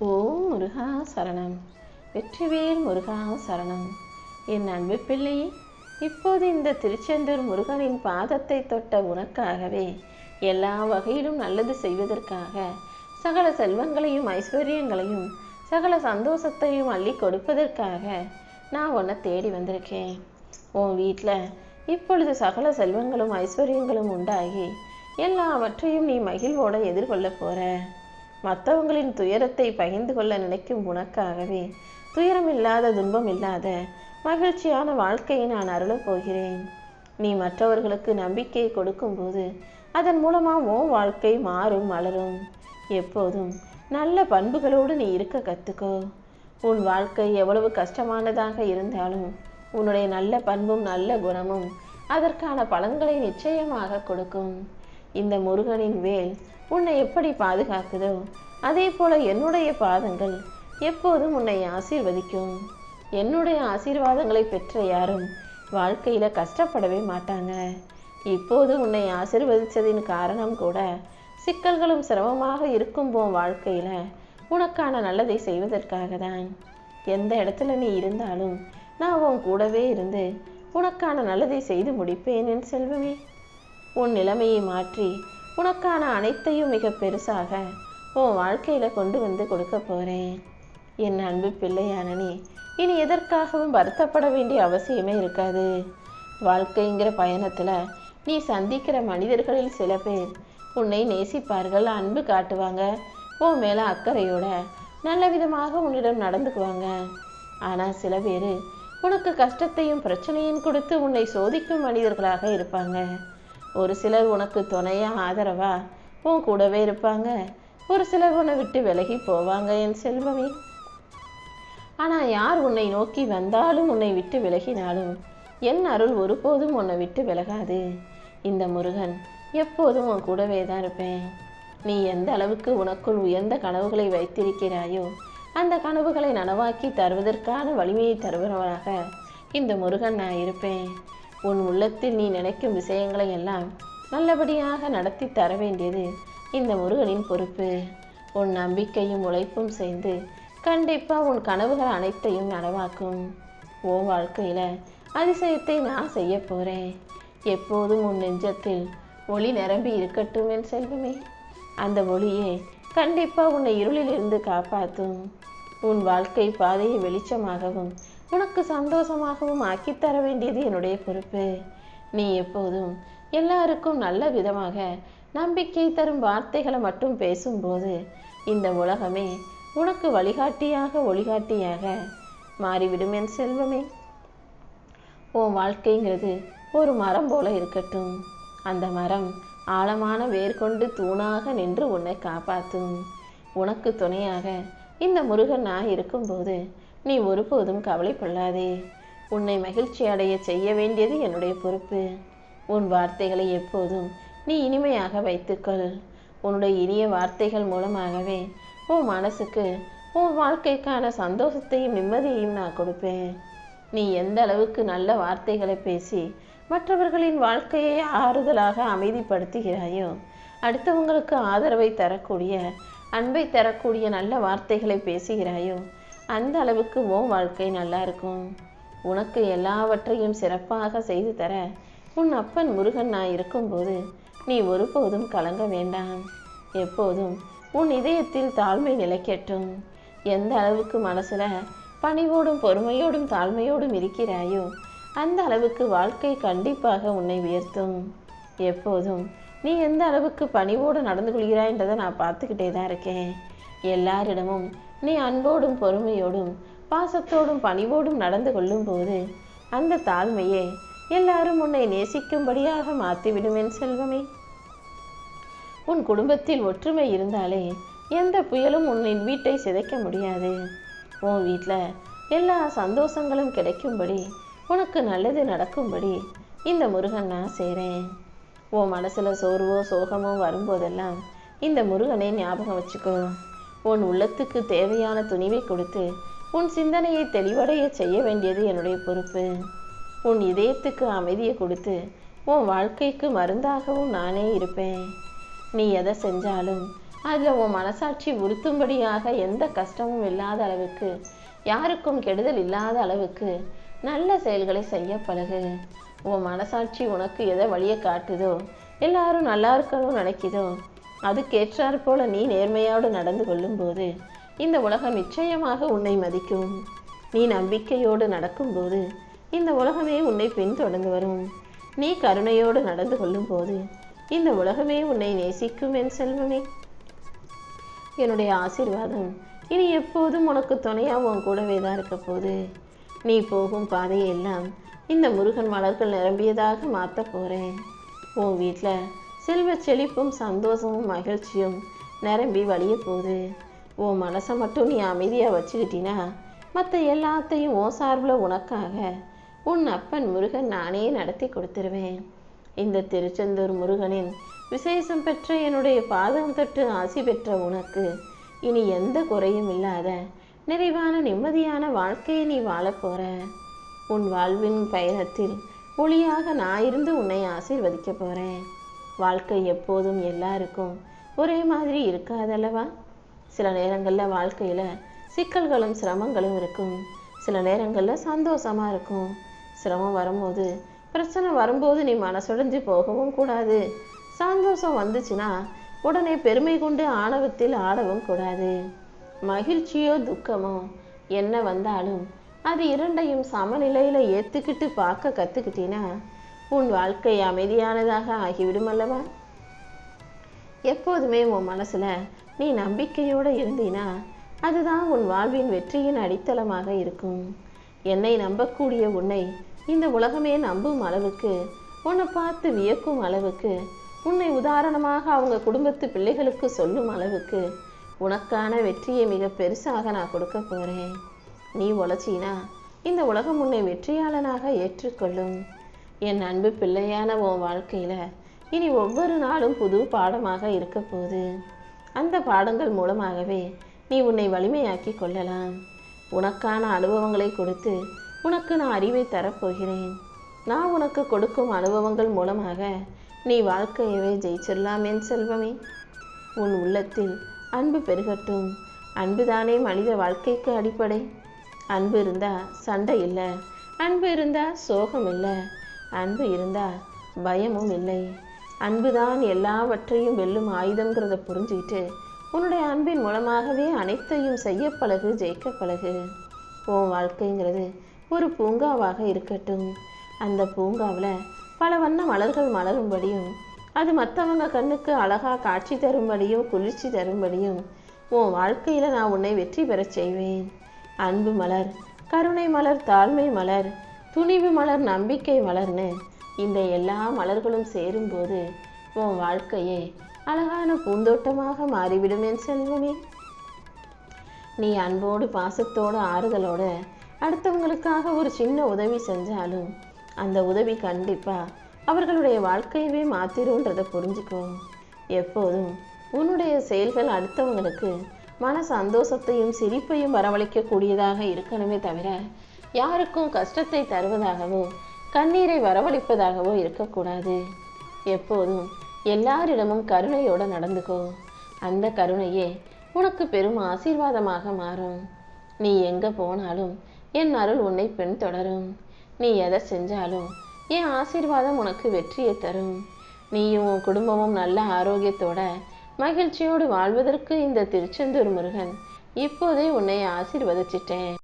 ஓம் முருகா சரணம். வெற்றிவேல் முருகா சரணம். என் அன்பு பிள்ளையே இப்போது இந்த திருச்செந்தூர் முருகனின் பாதத்தை தொட்ட உனக்காகவே எல்லா வகையிலும் நல்லது செய்வதற்காக சகல செல்வங்களையும் ஐஸ்வர்யங்களையும் சகல சந்தோஷத்தையும் அள்ளி கொடுப்பதற்காக நான் உன்னை தேடி வந்திருக்கேன். உன் வீட்டில் இப்பொழுது சகல செல்வங்களும் ஐஸ்வர்யங்களும் உண்டாகி எல்லாவற்றையும் நீ மகிழ்வோட எதிர்கொள்ள போகிற மற்றவங்களின் துயரத்தை பகிர்ந்து கொள்ள நினைக்கும் உனக்காகவே. துயரம் இல்லாத துன்பம் இல்லாத மகிழ்ச்சியான வாழ்க்கையை நான் அருளப் போகிறேன். நீ மற்றவர்களுக்கு நம்பிக்கை கொடுக்கும்போது அதன் மூலமாக உன் வாழ்க்கை மாறும் மலரும் எப்போதும் நல்ல பண்புகளோடு நீ இருக்க கற்றுக்கோ உன் வாழ்க்கை எவ்வளவு கஷ்டமானதாக இருந்தாலும் உன்னுடைய நல்ல பண்பும் நல்ல குணமும் அதற்கான பலன்களை நிச்சயமாக கொடுக்கும். இந்த முருகனின் வேல் உன்னை எப்படி பாதுகாக்குதோ அதே போல என்னுடைய பாதங்கள் எப்போதும் உன்னை ஆசீர்வதிக்கும். என்னுடைய ஆசீர்வாதங்களை பெற்ற யாரும் வாழ்க்கையில் கஷ்டப்படவே மாட்டாங்க. இப்போது உன்னை ஆசிர்வதித்ததின் காரணம் கூட சிக்கல்களும் சிரமமாக இருக்கும் போம் வாழ்க்கையில் உனக்கான நல்லதை செய்வதற்காக தான். எந்த இடத்துல நீ இருந்தாலும் நான் உன் கூடவே இருந்து உனக்கான நல்லதை செய்து முடிப்பேன் என் செல்வமே. உன் நிலைமையை மாற்றி உனக்கான அனைத்தையும் மிக பெருசாக உன் வாழ்க்கையில் கொண்டு வந்து கொடுக்க போகிறேன் என் அன்பு பிள்ளையானனே இனி எதற்காகவும் வருத்தப்பட வேண்டிய அவசியமே இருக்காது. வாழ்க்கைங்கிற பயணத்தில் நீ சந்திக்கிற மனிதர்களில் சில பேர் உன்னை நேசிப்பார்கள் அன்பு காட்டுவாங்க உன் மேல அக்கறையோட நல்ல விதமாக உன்னிடம் நடந்துக்குவாங்க. ஆனால் சில பேர் உனக்கு கஷ்டத்தையும் பிரச்சனையும் கொடுத்து உன்னை சோதிக்கும் மனிதர்களாக இருப்பாங்க. ஒரு சிலர் உனக்கு துணையா ஆதரவா? உன் கூடவே இருப்பாங்க. ஒரு சிலர் உன்னை விட்டு விலகி போவாங்க என் செல்வமே. ஆனா யார் உன்னை நோக்கி வந்தாலும் உன்னை விட்டு விலகினாலும் என் அருள் ஒருபோதும் உன்னை விட்டு விலகாது. இந்த முருகன் எப்போதும் உன் கூடவே தான் இருப்பேன். நீ எந்த அளவுக்கு உனக்குள் உயர்ந்த கனவுகளை வைத்திருக்கிறாயோ அந்த கனவுகளை நனவாக்கி தருவதற்கான வலிமையை தருபவனாக இந்த முருகன் நான் இருப்பேன். உன் உள்ளத்தில் நீ நினைக்கும் விஷயங்களை எல்லாம் நல்லபடியாக நடத்தி தர வேண்டியது இந்த முருகனின் பொறுப்பு. உன் நம்பிக்கையும் உழைப்பும் சேர்ந்து கண்டிப்பாக உன் கனவுகள் அனைத்தையும் நனவாக்கும். ஓ வாழ்க்கையில் அதிசயத்தை நான் செய்ய போகிறேன் எப்போதும் உன் நெஞ்சத்தில் ஒளி நிரம்பி இருக்கட்டும் என் செல்வமே. அந்த ஒளியே கண்டிப்பாக உன்னை இருளிலிருந்து காப்பாற்றும். உன் வாழ்க்கை பாதையை வெளிச்சமாகவும் உனக்கு சந்தோஷமாகவும் ஆக்கித் தர வேண்டியது என்னுடைய பொறுப்பு. நீ எப்போதும் எல்லாருக்கும் நல்ல விதமாக நம்பிக்கை தரும் வார்த்தைகளை மட்டும் பேசும்போது இந்த உலகமே உனக்கு வழிகாட்டியாக ஒளிகாட்டியாக மாறிவிடும் என் செல்வமே. உன் வாழ்க்கைங்கிறது ஒரு மரம் போல இருக்கட்டும். அந்த மரம் ஆழமான வேர் கொண்டு தூணாக நின்று உன்னை காப்பாற்றும். உனக்கு துணையாக இந்த முருகன் நான் இருக்கும்போது நீ ஒருபோதும் கவலைப்படாதே. உன்னை மகிழ்ச்சி அடைய செய்ய வேண்டியது என்னுடைய பொறுப்பு. உன் வார்த்தைகளை எப்போதும் நீ இனிமையாக வைத்துக்கொள். உன்னுடைய இனிய வார்த்தைகள் மூலமாகவே உன் மனசுக்கு உன் வாழ்க்கைக்கான சந்தோஷத்தையும் நிம்மதியையும் நான் கொடுப்பேன். நீ எந்த அளவுக்கு நல்ல வார்த்தைகளை பேசி மற்றவர்களின் வாழ்க்கையை ஆறுதலாக அமைதிப்படுத்துகிறாயோ அடுத்தவங்களுக்கு ஆதரவை தரக்கூடிய அன்பை தரக்கூடிய நல்ல வார்த்தைகளை பேசுகிறாயோ அந்த அளவுக்கு உன் வாழ்க்கை நல்லா இருக்கும். உனக்கு எல்லாவற்றையும் சிறப்பாக செய்து தர உன் அப்பன் முருகன் நான் இருக்கும்போது நீ ஒருபோதும் கலங்க வேண்டாம். எப்போதும் உன் இதயத்தில் தாழ்மை நிலைக்கட்டும். எந்த அளவுக்கு மனசுல பணிவோடும் பொறுமையோடும் தாழ்மையோடும் இருக்கிறாயோ அந்த அளவுக்கு வாழ்க்கை கண்டிப்பாக உன்னை உயர்த்தும். எப்போதும் நீ எந்த அளவுக்கு பணிவோடு நடந்து கொள்கிறாய்ன்றதை நான் பார்த்துக்கிட்டே தான் இருக்கேன். எல்லாரிடமும் நீ அன்போடும் பொறுமையோடும் பாசத்தோடும் பணிவோடும் நடந்து கொள்ளும்போது அந்த தாழ்மையே எல்லாரும் உன்னை நேசிக்கும்படியாக மாற்றிவிடும் என் செல்வமே. உன் குடும்பத்தில் ஒற்றுமை இருந்தாலே எந்த புயலும் உன்னின் வீட்டை சிதைக்க முடியாது. உன் வீட்டில் எல்லா சந்தோஷங்களும் கிடைக்கும்படி உனக்கு நல்லது நடக்கும்படி இந்த முருகன் நான் செய்கிறேன் உன் மனசில் சோர்வோ சோகமோ வரும்போதெல்லாம் இந்த முருகனை ஞாபகம் வச்சுக்கோ. உன் உள்ளத்துக்கு தேவையான துணிவை கொடுத்து உன் சிந்தனையை தெளிவடைய செய்ய வேண்டியது என்னுடைய பொறுப்பு. உன் இதயத்துக்கு அமைதியை கொடுத்து உன் வாழ்க்கைக்கு மருந்தாகவும் நானே இருப்பேன். நீ எதை செஞ்சாலும் அதில் உன் மனசாட்சி உறுத்தும்படியாக எந்த கஷ்டமும் இல்லாத அளவுக்கு யாருக்கும் கெடுதல் இல்லாத அளவுக்கு நல்ல செயல்களை செய்ய பழகு. உன் மனசாட்சி உனக்கு எதை வழியை காட்டுதோ எல்லாரும் நல்லா இருக்கணும் நினைக்குதோ அதுக்கேற்றாற் போல நீ நேர்மையோடு நடந்து கொள்ளும்போது இந்த உலகம் நிச்சயமாக உன்னை மதிக்கும். நீ நம்பிக்கையோடு நடக்கும்போது இந்த உலகமே உன்னை பின்தொடர்ந்து வரும். நீ கருணையோடு நடந்து கொள்ளும்போது இந்த உலகமே உன்னை நேசிக்கும் என் செல்வமே. என்னுடைய ஆசீர்வாதம் இனி எப்போதும் உனக்கு துணையாக உன் கூடவே தான் இருக்க போது நீ போகும் பாதையை எல்லாம் இந்த முருகன் மலர்கள் நிரம்பியதாக மாற்ற போகிறேன் உன் வீட்டில் செல்வ செழிப்பும் சந்தோஷமும் மகிழ்ச்சியும் நிரம்பி வழிய போகுது. உன் மனசை மட்டும் நீ அமைதியாக வச்சுக்கிட்டினா மற்ற எல்லாத்தையும் ஓ சார்பில் உனக்காக உன் அப்பன் முருகன் நானே நடத்தி கொடுத்துருவேன். இந்த திருச்செந்தூர் முருகனின் விசேஷம் பெற்ற என்னுடைய பாதம் தொட்டு ஆசி பெற்ற உனக்கு இனி எந்த குறையும் இல்லாத நிறைவான நிம்மதியான வாழ்க்கையை நீ வாழப்போற உன் வாழ்வின் பயணத்தில் ஒளியாக நான் இருந்து உன்னை ஆசீர்வதிக்க போறேன். வாழ்க்கை எப்போதும் எல்லாருக்கும் ஒரே மாதிரி இருக்காதல்லவா? சில நேரங்களில் வாழ்க்கையில் சிக்கல்களும் சிரமங்களும் இருக்கும். சில நேரங்களில் சந்தோஷமா இருக்கும். சிரமம் வரும்போது பிரச்சனை வரும்போது நீ மனசுடைஞ்சு போகவும் கூடாது. சந்தோஷம் வந்துச்சுன்னா உடனே பெருமை கொண்டு ஆணவத்தில் ஆடவும் கூடாது. மகிழ்ச்சியோ துக்கமோ என்ன வந்தாலும் அது இரண்டையும் சமநிலையில் ஏற்றுக்கிட்டு பார்க்க கற்றுக்கிட்டீன்னா உன் வாழ்க்கை அமைதியானதாக ஆகிவிடும் அல்லவா எப்போதுமே உன் மனசில் நீ நம்பிக்கையோடு இருந்தீனா அதுதான் உன் வாழ்வின் வெற்றியின் அடித்தளமாக இருக்கும். என்னை நம்பக்கூடிய உன்னை இந்த உலகமே நம்பும் அளவுக்கு உன்னை பார்த்து வியக்கும் அளவுக்கு உன்னை உதாரணமாக அவங்க குடும்பத்து பிள்ளைகளுக்கு சொல்லும் அளவுக்கு உனக்கான வெற்றியை மிக பெருசாக நான் கொடுக்க போகிறேன் நீ உழைச்சினா இந்த உலகம் உன்னை வெற்றியாளனாக ஏற்றுக்கொள்ளும். என் அன்பு பிள்ளையான உன் வாழ்க்கையில் இனி ஒவ்வொரு நாளும் புது பாடமாக இருக்க போகுது. அந்த பாடங்கள் மூலமாகவே நீ உன்னை வலிமையாக்கி கொள்ளலாம். உனக்கான அனுபவங்களை கொடுத்து உனக்கு நான் அறிவை தரப்போகிறேன். நான் உனக்கு கொடுக்கும் அனுபவங்கள் மூலமாக நீ வாழ்க்கையவே ஜெயிச்சிடலாம் என் செல்வமே. உன் உள்ளத்தில் அன்பு பெருகட்டும். அன்புதானே மனித வாழ்க்கைக்கு அடிப்படை. அன்பு இருந்தால் சண்டை இல்லை. அன்பு இருந்தால் சோகம் இல்லை. அன்பு இருந்தால் பயமும் இல்லை. அன்புதான் எல்லாவற்றையும் வெல்லும் ஆயுதங்கிறத புரிஞ்சுக்கிட்டு உன்னுடைய அன்பின் மூலமாகவே அனைத்தையும் செய்ய பழகு ஜெயிக்க பழகு. உன் வாழ்க்கைங்கிறது ஒரு பூங்காவாக இருக்கட்டும். அந்த பூங்காவில் பல வண்ண மலர்கள் மலரும்படியும் அது மற்றவங்க கண்ணுக்கு அழகாக காட்சி தரும்படியும் குளிர்ச்சி தரும்படியும் உன் வாழ்க்கையில் நான் உன்னை வெற்றி பெறச் செய்வேன். அன்பு மலர் கருணை மலர் தாழ்மை மலர் துணிவு மலர் நம்பிக்கை மலர்னு இந்த எல்லா மலர்களும் சேரும்போது உன் வாழ்க்கையே அழகான பூந்தோட்டமாக மாறிவிடும் என் செல்வமே. நீ அன்போடு பாசத்தோடு ஆறுதலோடு அடுத்தவங்களுக்காக ஒரு சின்ன உதவி செஞ்சாலும் அந்த உதவி கண்டிப்பா அவர்களுடைய வாழ்க்கையவே மாத்திருன்றதை புரிஞ்சுக்கோ. எப்போதும் உன்னுடைய செயல்கள் அடுத்தவங்களுக்கு மன சந்தோஷத்தையும் சிரிப்பையும் வரவழைக்கக்கூடியதாக இருக்கணுமே தவிர யாருக்கும் கஷ்டத்தை தருவதாகவோ கண்ணீரை வரவழைப்பதாகவோ இருக்கக்கூடாது. எப்போதும் எல்லாரிடமும் கருணையோடு நடந்துக்கோ. அந்த கருணையே உனக்கு பெரும் ஆசீர்வாதமாக மாறும். நீ எங்கே போனாலும் என் அருள் உன்னை பின்தொடரும் நீ எதை செஞ்சாலும் என் ஆசீர்வாதம் உனக்கு வெற்றியை தரும். நீயும் உன் குடும்பமும் நல்ல ஆரோக்கியத்தோட மகிழ்ச்சியோடு வாழ்வதற்கு இந்த திருச்செந்தூர் முருகன் இப்போதே உன்னை ஆசீர்வதிச்சிட்டேன்.